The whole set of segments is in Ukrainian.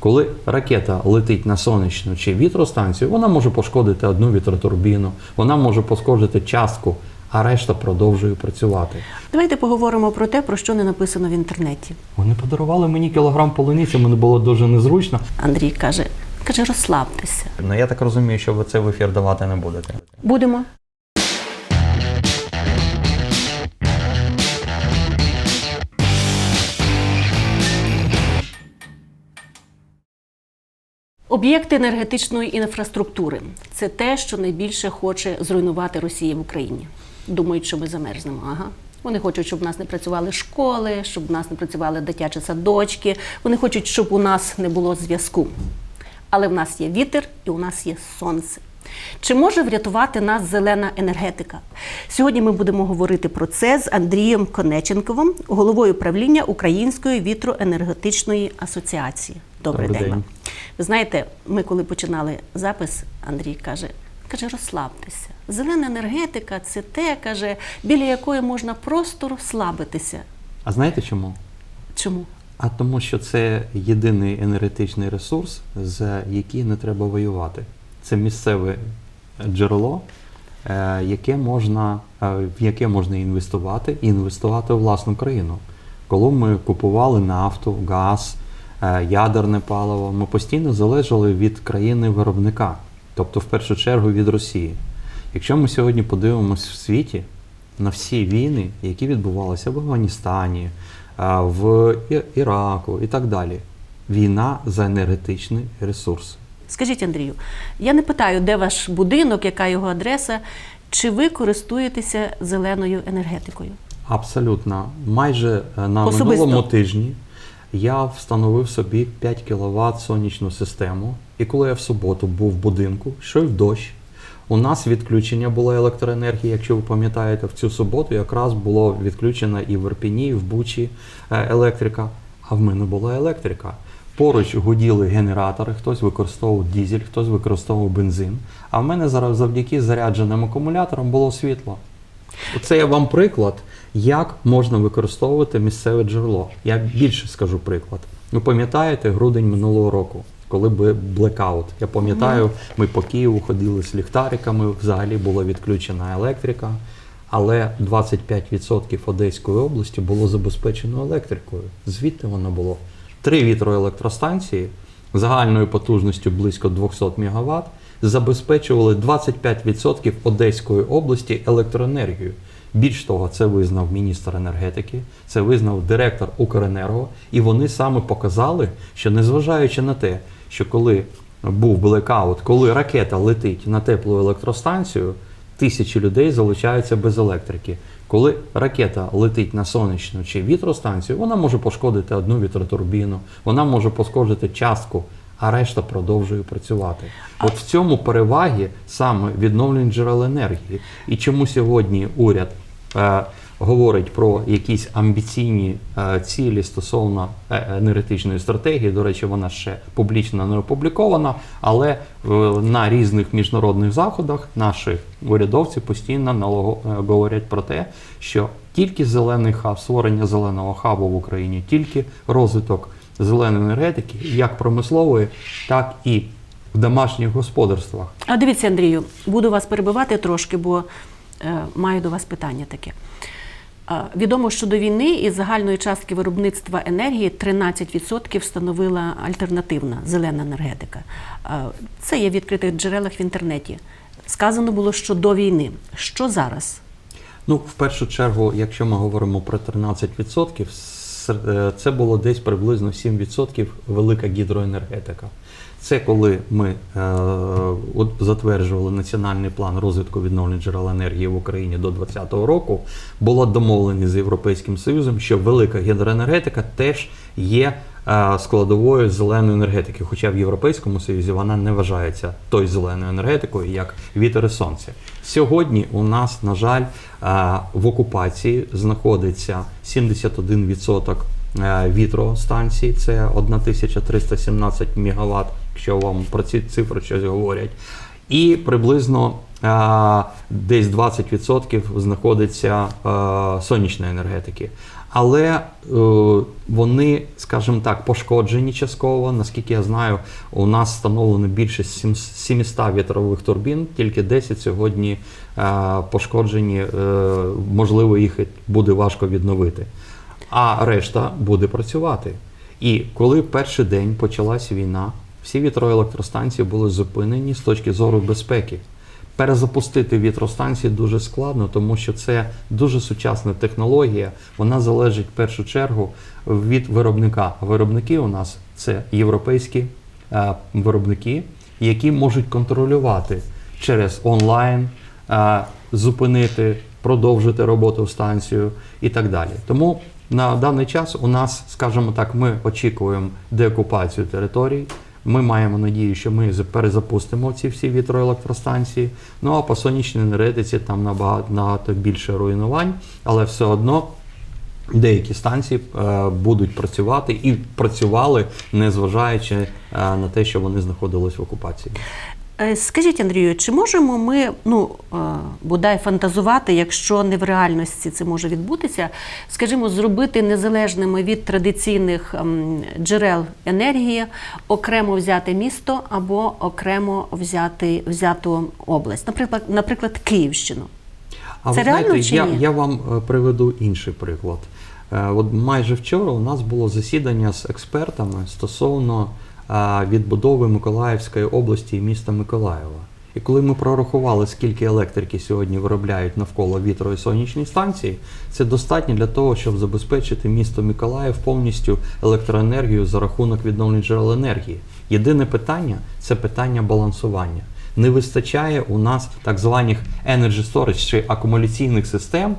Коли ракета летить на сонячну чи вітростанцію, вона може пошкодити одну вітротурбіну, вона може пошкодити частку, а решта продовжує працювати. Давайте поговоримо про те, про що не написано в інтернеті. Вони подарували мені кілограм полуниці, мені було дуже незручно. Андрій каже, каже, розслабтеся. Ну я так розумію, що ви це в ефір давати не будете. Будемо. Об'єкти енергетичної інфраструктури це те, що найбільше хоче зруйнувати Росія в Україні. Думають, що ми замерзнемо. Ага. Вони хочуть, щоб у нас не працювали школи, щоб у нас не працювали дитячі садочки. Вони хочуть, щоб у нас не було зв'язку. Але в нас є вітер і у нас є сонце. Чи може врятувати нас зелена енергетика? Сьогодні ми будемо говорити про це з Андрієм Конеченковим, головою правління Української вітроенергетичної асоціації. Добрий, Добрий день. день. Ви знаєте, ми коли починали запис, Андрій каже. Каже, розслабтеся. Зелена енергетика це те, каже, біля якої можна просто розслабитися. А знаєте чому? Чому? А тому, що це єдиний енергетичний ресурс, за який не треба воювати. Це місцеве джерело, е, яке можна, е, в яке можна інвестувати і інвестувати у власну країну. Коли ми купували нафту, газ, е, ядерне паливо, ми постійно залежали від країни-виробника, тобто в першу чергу від Росії. Якщо ми сьогодні подивимось в світі на всі війни, які відбувалися в Афганістані, в Іраку і так далі, війна за енергетичний ресурс. Скажіть, Андрію, я не питаю, де ваш будинок, яка його адреса, чи ви користуєтеся зеленою енергетикою? Абсолютно. Майже е, на Особисто? минулому тижні я встановив собі 5 кВт сонячну систему. І коли я в суботу був в будинку, йшов дощ. У нас відключення було електроенергії, якщо ви пам'ятаєте, в цю суботу якраз було відключено і в Ірпіні, і в Бучі е, електрика, а в мене була електрика. Поруч гуділи генератори, хтось використовував дізель, хтось використовував бензин. А в мене зараз завдяки зарядженим акумуляторам було світло. Це я вам приклад, як можна використовувати місцеве джерело. Я більше скажу приклад. Ви пам'ятаєте грудень минулого року, коли був блекаут? Я пам'ятаю, ми по Києву ходили з ліхтариками, взагалі була відключена електрика, але 25% Одеської області було забезпечено електрикою. Звідти воно було. Три вітроелектростанції загальною потужністю близько 200 МВт забезпечували 25% Одеської області електроенергією. Більш того, це визнав міністр енергетики, це визнав директор Укренерго, і вони саме показали, що незважаючи на те, що коли був блекаут, коли ракета летить на теплу електростанцію, тисячі людей залишаються без електрики. Коли ракета летить на сонячну чи вітростанцію, вона може пошкодити одну вітротурбіну, вона може пошкодити частку, а решта продовжує працювати. От в цьому переваги саме відновлень джерел енергії. І чому сьогодні уряд е, говорить про якісь амбіційні е, цілі стосовно е, енергетичної стратегії. До речі, вона ще публічно не опублікована, але е, на різних міжнародних заходах наші урядовці постійно е, говорять про те, що тільки зелений хаб, створення зеленого хабу в Україні, тільки розвиток зеленої енергетики, як промислової, так і в домашніх господарствах. А дивіться, Андрію, буду вас перебивати трошки, бо е, маю до вас питання таке. Відомо, що до війни із загальної частки виробництва енергії 13% становила альтернативна зелена енергетика. Це є в відкритих джерелах в інтернеті. Сказано було, що до війни. Що зараз? Ну, в першу чергу, якщо ми говоримо про 13%, с- е, це було десь приблизно 7% велика гідроенергетика. Це коли ми е, от затверджували національний план розвитку відновлень джерел енергії в Україні до 2020 року, було домовлено з Європейським Союзом, що велика гідроенергетика теж є е, складовою зеленої енергетики, хоча в Європейському Союзі вона не вважається той зеленою енергетикою, як вітер і сонце. Сьогодні у нас, на жаль, е, в окупації знаходиться 71% е, вітростанцій, це 1317 МВт, якщо вам про ці цифри щось говорять. І приблизно е, десь 20% знаходиться е, сонячної енергетики. Але е, вони, скажімо так, пошкоджені частково. Наскільки я знаю, у нас встановлено більше 700 вітрових турбін, тільки 10 сьогодні е, пошкоджені, е, можливо, їх буде важко відновити. А решта буде працювати. І коли перший день почалась війна, всі вітроелектростанції були зупинені з точки зору безпеки. Перезапустити вітростанції дуже складно, тому що це дуже сучасна технологія. Вона залежить в першу чергу від виробника. Виробники у нас це європейські е, виробники, які можуть контролювати через онлайн, е, зупинити, продовжити роботу станцію і так далі. Тому на даний час у нас, скажімо так, ми очікуємо деокупацію територій. Ми маємо надію, що ми перезапустимо ці всі вітроелектростанції. Ну а по сонячній енергетиці там набагато, набагато більше руйнувань, але все одно деякі станції е, будуть працювати і працювали, незважаючи е, на те, що вони знаходились в окупації. Е, Скажіть, Андрію, чи можемо ми ну е, бодай фантазувати, якщо не в реальності це може відбутися, скажімо, зробити незалежними від традиційних ем, джерел енергії, окремо взяти місто або окремо взяти взяту область, наприклад, наприклад, Київщину. А Це ви знаєте, чи я, ні? я вам е, приведу інший приклад. От майже вчора у нас було засідання з експертами стосовно відбудови Миколаївської області і міста Миколаєва. І коли ми прорахували, скільки електрики сьогодні виробляють навколо вітро і сонячні станції, це достатньо для того, щоб забезпечити місто Миколаїв повністю електроенергію за рахунок відновлень джерел енергії. Єдине питання це питання балансування. Не вистачає у нас так званих energy storage чи акумуляційних систем.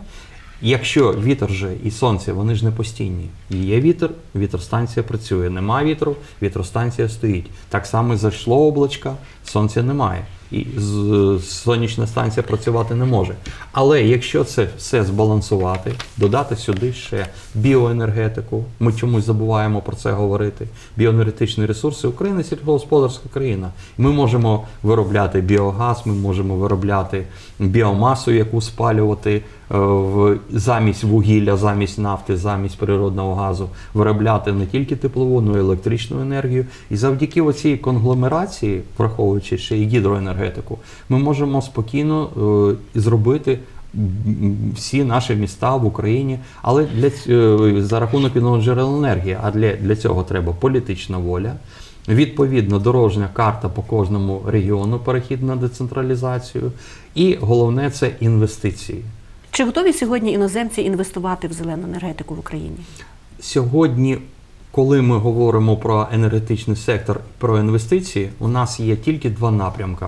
Якщо вітер же і сонце, вони ж не постійні. Є вітер, вітерстанція працює. Нема вітру, вітростанція стоїть. Так само зайшло облачко, сонця немає. І сонячна станція працювати не може. Але якщо це все збалансувати, додати сюди ще біоенергетику, ми чомусь забуваємо про це говорити. Біоенергетичні ресурси України сільськогосподарська країна. Ми можемо виробляти біогаз, ми можемо виробляти біомасу, яку спалювати замість вугілля, замість нафти, замість природного газу, виробляти не тільки теплову, але й електричну енергію. І завдяки оцій конгломерації, враховуючи ще і гідроенергетику, ми можемо спокійно е, зробити. Всі наші міста в Україні, але для е, за рахунок відновлення джерел енергії. А для, для цього треба політична воля, відповідно дорожня карта по кожному регіону, перехід на децентралізацію, і головне це інвестиції. Чи готові сьогодні іноземці інвестувати в зелену енергетику в Україні? Сьогодні, коли ми говоримо про енергетичний сектор, про інвестиції, у нас є тільки два напрямки: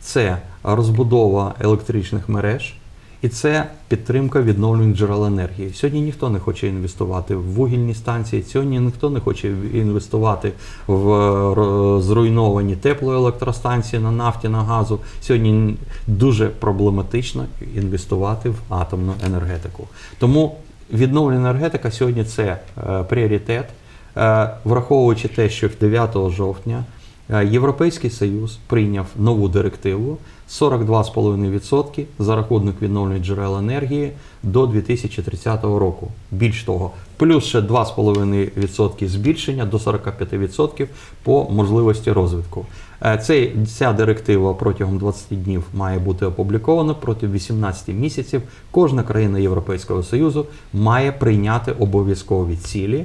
це розбудова електричних мереж. І це підтримка відновлюваних джерел енергії. Сьогодні ніхто не хоче інвестувати в вугільні станції, сьогодні ніхто не хоче інвестувати в е, зруйновані теплоелектростанції на нафті, на газу. Сьогодні дуже проблематично інвестувати в атомну енергетику. Тому відновлена енергетика сьогодні це е, пріоритет, Е, враховуючи те, що 9 жовтня Європейський Союз прийняв нову директиву 42,5% за рахунок відновлення джерел енергії до 2030 року. Більш того, плюс ще 2,5% збільшення до 45% по можливості розвитку. Е, Цей, ця директива протягом 20 днів має бути опублікована протягом 18 місяців. Кожна країна Європейського Союзу має прийняти обов'язкові цілі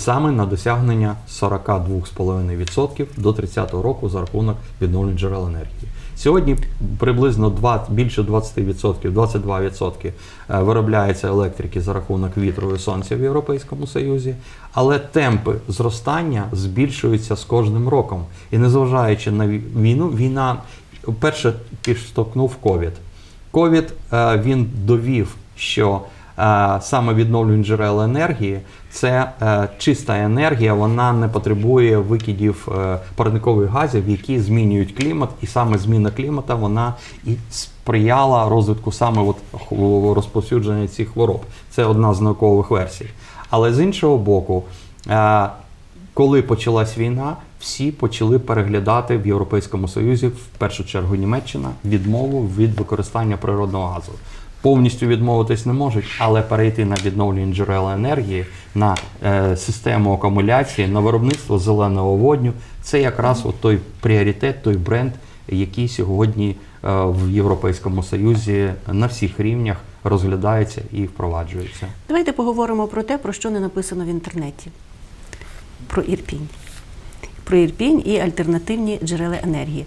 саме на досягнення 42,5% до 30-го року за рахунок відновлень джерел енергії. Сьогодні приблизно 2, більше 20%, 22% е, виробляється електрики за рахунок вітру і сонця в Європейському Союзі, але темпи зростання збільшуються з кожним роком. І незважаючи на війну, війна перше підштовхнув ковід. Ковід е, він довів, що е, саме відновлювання джерел енергії це е, чиста енергія, вона не потребує викидів е, парникових газів, які змінюють клімат, і саме зміна клімата вона і сприяла розвитку саме от розповсюдження цих хвороб. Це одна з наукових версій. Але з іншого боку, е, коли почалась війна, всі почали переглядати в Європейському Союзі, в першу чергу Німеччина, відмову від використання природного газу. Повністю відмовитись не можуть, але перейти на відновлені джерела енергії, на е, систему акумуляції, на виробництво зеленого водню це якраз от той пріоритет, той бренд, який сьогодні е, в Європейському Союзі на всіх рівнях розглядається і впроваджується. Давайте поговоримо про те, про що не написано в інтернеті. Про Ірпінь. Про Ірпінь і альтернативні джерела енергії.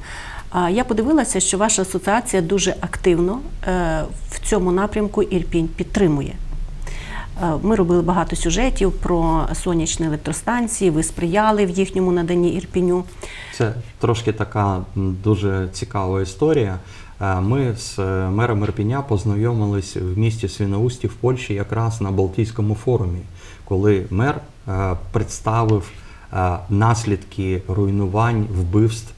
А я подивилася, що ваша асоціація дуже активно е, в цьому напрямку Ірпінь підтримує. Е, Ми робили багато сюжетів про сонячні електростанції, ви сприяли в їхньому наданні Ірпіню. Це трошки така дуже цікава історія. Е, Ми з мером Ірпіня познайомились в місті Свіноусті в Польщі якраз на Балтійському форумі, коли мер представив наслідки руйнувань, вбивств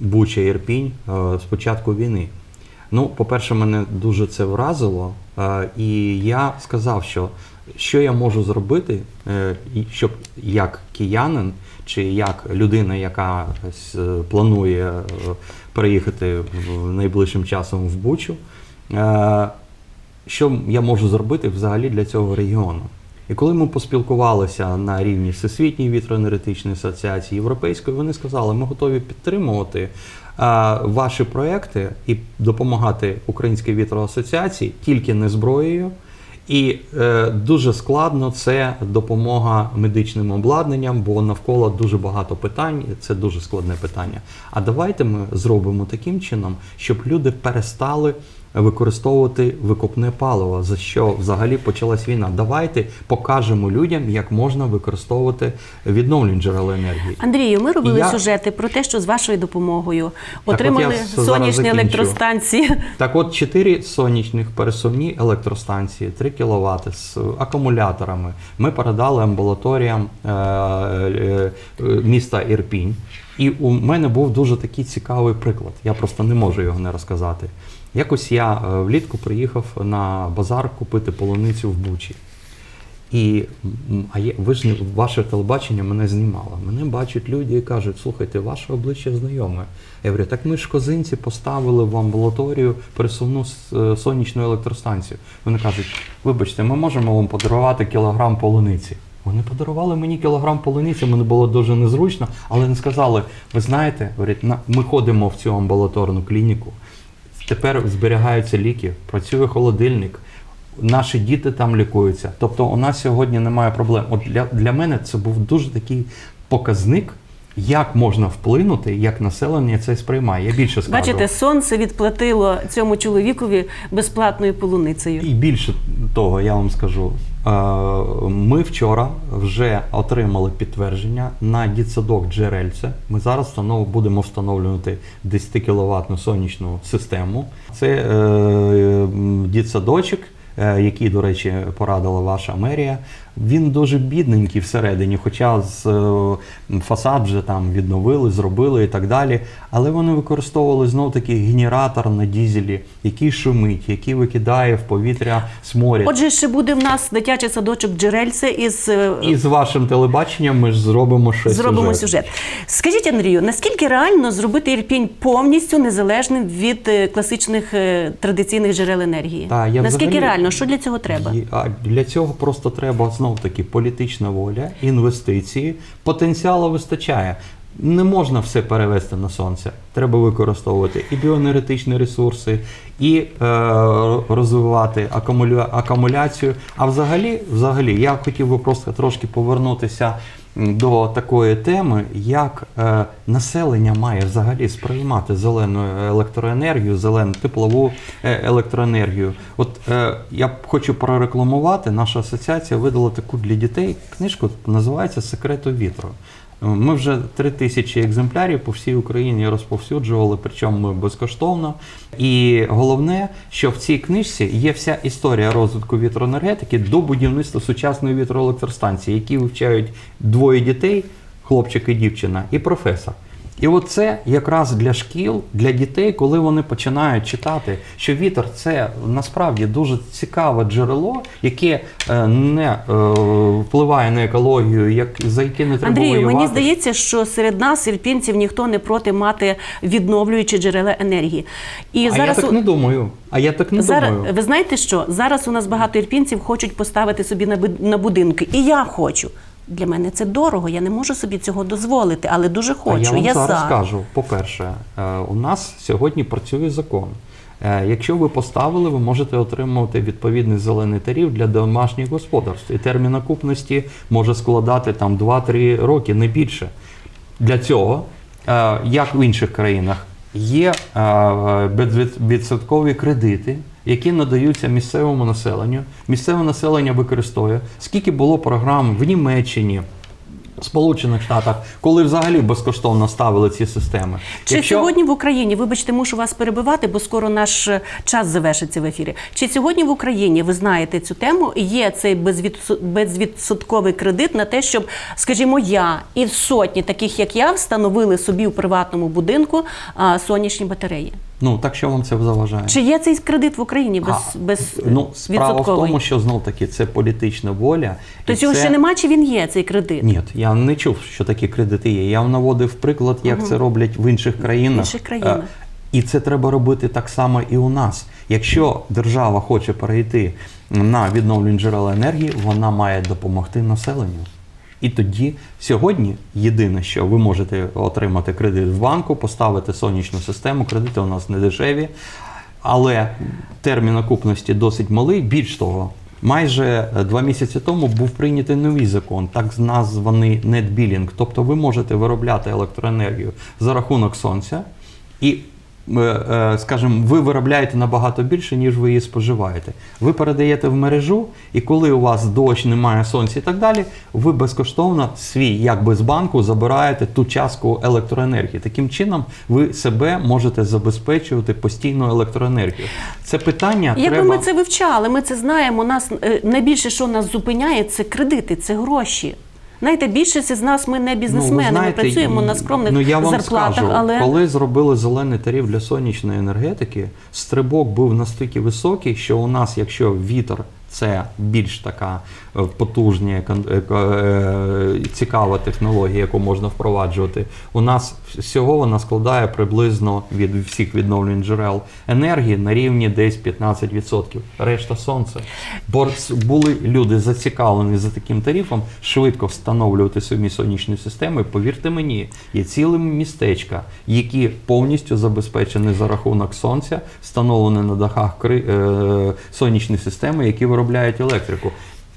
Буча Ірпінь е, з початку війни. Ну, по-перше, мене дуже це вразило, і я сказав, що що я можу зробити, е, щоб як киянин чи як людина, яка е, планує е, переїхати найближчим часом в Бучу, що я можу зробити взагалі для цього регіону. І коли ми поспілкувалися на рівні Всесвітньої вітроенергетичної асоціації Європейської, вони сказали, ми готові підтримувати ваші проекти і допомагати Українській вітроасоціації тільки не зброєю. І е, дуже складно це допомога медичним обладнанням, бо навколо дуже багато питань. Це дуже складне питання. А давайте ми зробимо таким чином, щоб люди перестали використовувати викопне паливо, за що взагалі почалась війна. Давайте покажемо людям, як можна використовувати відновлені джерела енергії. Андрію, ми робили Я- сюжети про те, що з вашою допомогою от отримали зараз сонячні електростанції. Так от, 4 сонячних пересувні електростанції, 3 кВт з акумуляторами ми передали амбулаторіям е, е, е, міста Ірпінь. І у мене був дуже такий цікавий приклад. Я просто не можу його не розказати. Якось я е, влітку приїхав на базар купити полуницю в Бучі. І а є, ви ж ваше телебачення мене знімало. Мене бачать люди і кажуть, слухайте, ваше обличчя знайоме. Я говорю, так ми ж козинці поставили в амбулаторію пересувну е, сонячну електростанцію. Вони кажуть, вибачте, ми можемо вам подарувати кілограм полуниці. Вони подарували мені кілограм полуниці, мені було дуже незручно, але не сказали, ви знаєте, говорять, ми ходимо в цю амбулаторну клініку. Тепер зберігаються ліки, працює холодильник. Наші діти там лікуються. Тобто у нас сьогодні немає проблем. От для, для мене це був дуже такий показник, як можна вплинути, як населення це сприймає. Я більше скажу. Бачите, сонце відплатило цьому чоловікові безплатною полуницею. І більше того, я вам скажу. е, Ми вчора вже отримали підтвердження на дітсадок Джерельце. Ми зараз будемо встановлювати 10 кВт сонячну систему. Це е, дітсадочок, е, який, до речі, порадила ваша мерія. Він дуже бідненький всередині, хоча з е, фасад вже там відновили, зробили і так далі. Але вони використовували знов таки генератор на дізелі, який шумить, який викидає в повітря сморід. Отже, ще буде в нас дитячий садочок Джерельце із е, І з вашим телебаченням ми ж зробимо щось. зробимо сюжет. сюжет. Скажіть, Андрію, наскільки реально зробити Ірпінь повністю незалежним від класичних традиційних джерел енергії? Та, я наскільки взагалі- реально? Що для цього треба? А для цього просто треба знов таки політична воля, інвестиції, потенціалу вистачає. Не можна все перевести на сонце. Треба використовувати і біоенергетичні ресурси, і е, розвивати акумуля, акумуляцію. А взагалі, взагалі, я хотів би просто трошки повернутися до такої теми, як е, населення має взагалі сприймати зелену електроенергію, зелену теплову е, електроенергію. От е, я хочу прорекламувати, наша асоціація видала таку для дітей книжку, називається Секрету вітру. Ми вже три тисячі екземплярів по всій Україні розповсюджували, причому безкоштовно. І головне, що в цій книжці є вся історія розвитку вітроенергетики до будівництва сучасної вітроелектростанції, які вивчають двоє дітей, хлопчик і дівчина, і професор. І от це якраз для шкіл, для дітей, коли вони починають читати, що вітер це насправді дуже цікаве джерело, яке е, не е, впливає на екологію, як за яке не треба Андрію, воювати. мені здається, що серед нас, ірпінців, ніхто не проти мати відновлюючі джерела енергії. І а зараз я так не думаю. А я так не Зараз думаю. ви знаєте що? Зараз у нас багато ірпінців хочуть поставити собі на будинки, і я хочу. Для мене це дорого. Я не можу собі цього дозволити, але дуже хочу. А я вам зараз за. скажу. По-перше, е, у нас сьогодні працює закон. Е, Якщо ви поставили, ви можете отримувати відповідний зелений тариф для домашніх господарств. І термін окупності може складати там 2-3 роки, не більше. Для цього, е, як в інших країнах, є безвідсоткові кредити, які надаються місцевому населенню. Місцеве населення використовує. Скільки було програм в Німеччині, Сполучених Штатах, коли взагалі безкоштовно ставили ці системи. Чи сьогодні в Україні, вибачте, мушу вас перебивати, бо скоро наш е, час завершиться в ефірі. Чи сьогодні в Україні ви знаєте цю тему? Є цей безвідсо- безвідсотковий кредит на те, щоб, скажімо, я і сотні таких, як я, встановили собі у приватному будинку сонячні батареї? Ну так що вам це заважає? Чи є цей кредит в Україні без, А, без ну, справа в тому, що знов таки це політична воля. і Тобто його це- ще нема, чи він є цей кредит? Ні, я не чув, що такі кредити є. Я вам наводив приклад, як це роблять в інших країнах. інших країнах. Е, І це треба робити так само і у нас. Якщо держава хоче перейти на відновлені джерела енергії, вона має допомогти населенню. І тоді сьогодні єдине, що ви можете отримати кредит в банку, поставити сонячну систему. Кредити у нас не дешеві, але термін окупності досить малий. Більш того, майже два місяці тому був прийнятий новий закон, так названий NetBilling. Тобто ви можете виробляти електроенергію за рахунок сонця і. Е, е, Скажімо, ви виробляєте набагато більше, ніж ви її споживаєте. Ви передаєте в мережу, і коли у вас дощ, немає сонця і так далі, ви безкоштовно свій, якби з банку, забираєте ту частку електроенергії. Таким чином, ви себе можете забезпечувати постійну електроенергію. Це питання Якби треба... ми це вивчали, ми це знаємо. Нас е, найбільше, що нас зупиняє, це кредити, це гроші. Знаєте, більшість з нас ми не бізнесмени, Ну, знаєте, ми працюємо на скромних ну, я вам зарплатах, скажу, але коли зробили зелений тариф для сонячної енергетики, стрибок був настільки високий, що у нас, якщо вітер це більш така е, потужна, е, е, цікава технологія, яку можна впроваджувати. У нас всього вона складає приблизно від всіх відновлень джерел енергії на рівні десь 15%. Решта сонце. Бо були люди зацікавлені за таким тарифом швидко встановлювати собі сонячні системи. Повірте мені, є ціле містечка, які повністю забезпечені за рахунок сонця, встановлені на дахах сонячні системи, які виробляють електрику.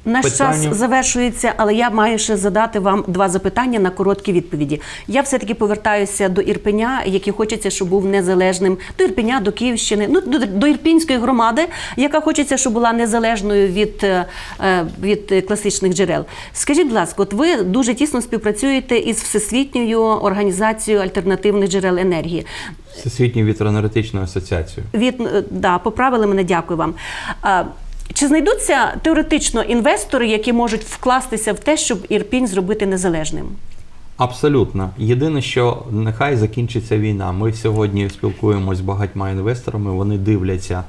Наш Питання- час завершується, але я маю ще задати вам два запитання на короткі відповіді. Я все-таки повертаюся до Ірпеня, який хочеться, щоб був незалежним, до Ірпеня, до Київщини, ну до, до Ірпінської громади, яка хочеться, щоб була незалежною від, е, е, від класичних джерел. Скажіть, будь ласка, от ви дуже тісно співпрацюєте із Всесвітньою організацією альтернативних джерел енергії. Всесвітньою вітроенергетичною асоціацією. Від е, да, поправили мене, дякую вам. Чи знайдуться теоретично інвестори, які можуть вкластися в те, щоб Ірпінь зробити незалежним? Абсолютно. Єдине, що нехай закінчиться війна. Ми сьогодні спілкуємося з багатьма інвесторами. Вони дивляться.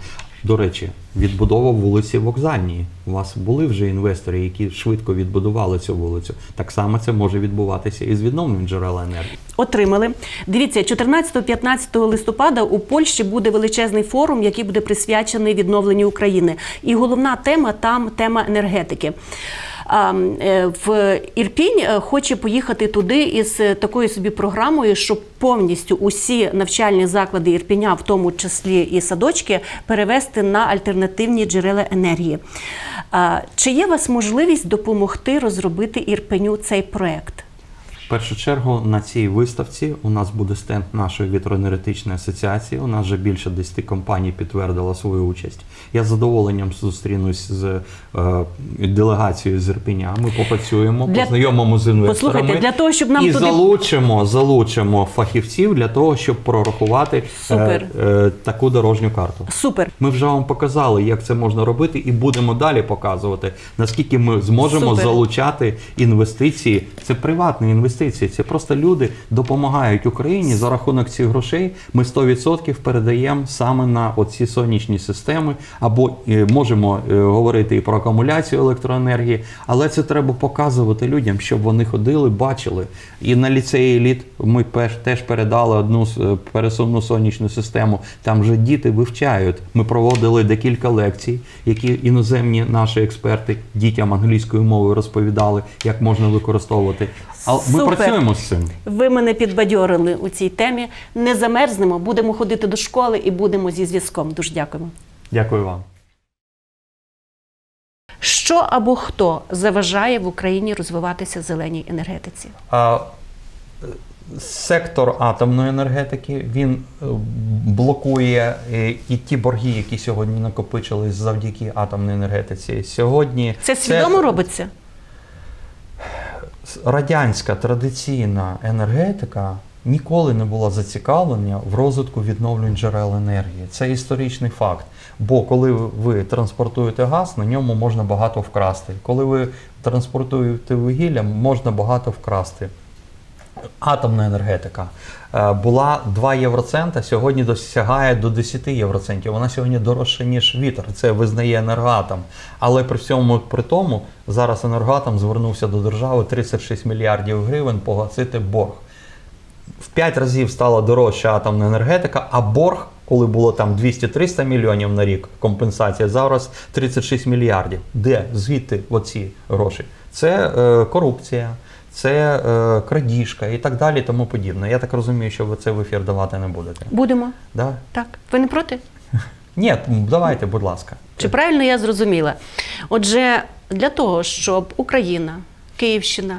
До речі, відбудова вулиці Вокзальній. У вас були вже інвестори, які швидко відбудували цю вулицю. Так само це може відбуватися і з відновленням джерела енергії. Отримали. Дивіться, 14-15 листопада у Польщі буде величезний форум, який буде присвячений відновленню України. І головна тема там тема енергетики. Е, В Ірпінь е, хоче поїхати туди із е, такою собі програмою, щоб повністю усі навчальні заклади Ірпіня, в тому числі і садочки, перевести на альтернативні джерела енергії. Чи є у вас можливість допомогти розробити Ірпеню цей проект? В першу чергу на цій виставці у нас буде стенд нашої вітроенергетичної асоціації. У нас вже більше 10 компаній підтвердила свою участь. Я з задоволенням зустрінусь з е, делегацією з Ірпеня. Ми попрацюємо, Для- познайомимо з інвесторами Послухайте, для того, щоб нам і туди- залучимо, залучимо фахівців для того, щоб прорахувати Супер. е, е, таку дорожню карту. Супер. Ми вже вам показали, як це можна робити, і будемо далі показувати, наскільки ми зможемо Супер. залучати інвестиції. Це приватні інвестиції. інвестиції. Це просто люди допомагають Україні за рахунок цих грошей. Ми 100% передаємо саме на оці сонячні системи, або е, можемо е, говорити і про акумуляцію електроенергії, але це треба показувати людям, щоб вони ходили, бачили. І на ліцеї еліт ми теж передали одну е, пересувну сонячну систему. Там вже діти вивчають. Ми проводили декілька лекцій, які іноземні наші експерти дітям англійською мовою розповідали, як можна використовувати. А ми Супер. працюємо з цим. Ви мене підбадьорили у цій темі. Не замерзнемо, будемо ходити до школи і будемо зі зв'язком. Дуже дякуємо. Дякую вам. Що або хто заважає в Україні розвиватися зеленій енергетиці? А, е, Сектор атомної енергетики він е, блокує е, і ті борги, які сьогодні накопичились завдяки атомній енергетиці. Сьогодні Це свідомо робиться? радянська традиційна енергетика ніколи не була зацікавлена в розвитку відновлень джерел енергії. Це історичний факт. Бо коли ви- ви транспортуєте газ, на ньому можна багато вкрасти. Коли ви транспортуєте вугілля, можна багато вкрасти. Атомна енергетика е, була 2 євроцента, сьогодні досягає до 10 євроцентів. Вона сьогодні дорожча, ніж вітер. Це визнає енергоатом. Але при всьому при тому зараз енергоатом звернувся до держави 36 мільярдів гривень погасити борг. В 5 разів стала дорожча атомна енергетика, а борг, коли було там 200-300 мільйонів на рік компенсація, зараз 36 мільярдів. Де? Звідти оці гроші? Це е, корупція, це е, крадіжка і так далі, тому подібне. Я так розумію, що ви це в ефір давати не будете. Будемо. Да? Так. Ви не проти? Ні, давайте, будь ласка. Чи правильно я зрозуміла? Отже, для того, щоб Україна, Київщина,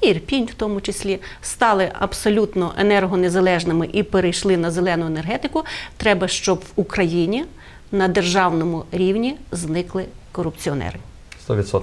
Ірпінь в тому числі стали абсолютно енергонезалежними і перейшли на зелену енергетику, треба, щоб в Україні на державному рівні зникли корупціонери. 100%.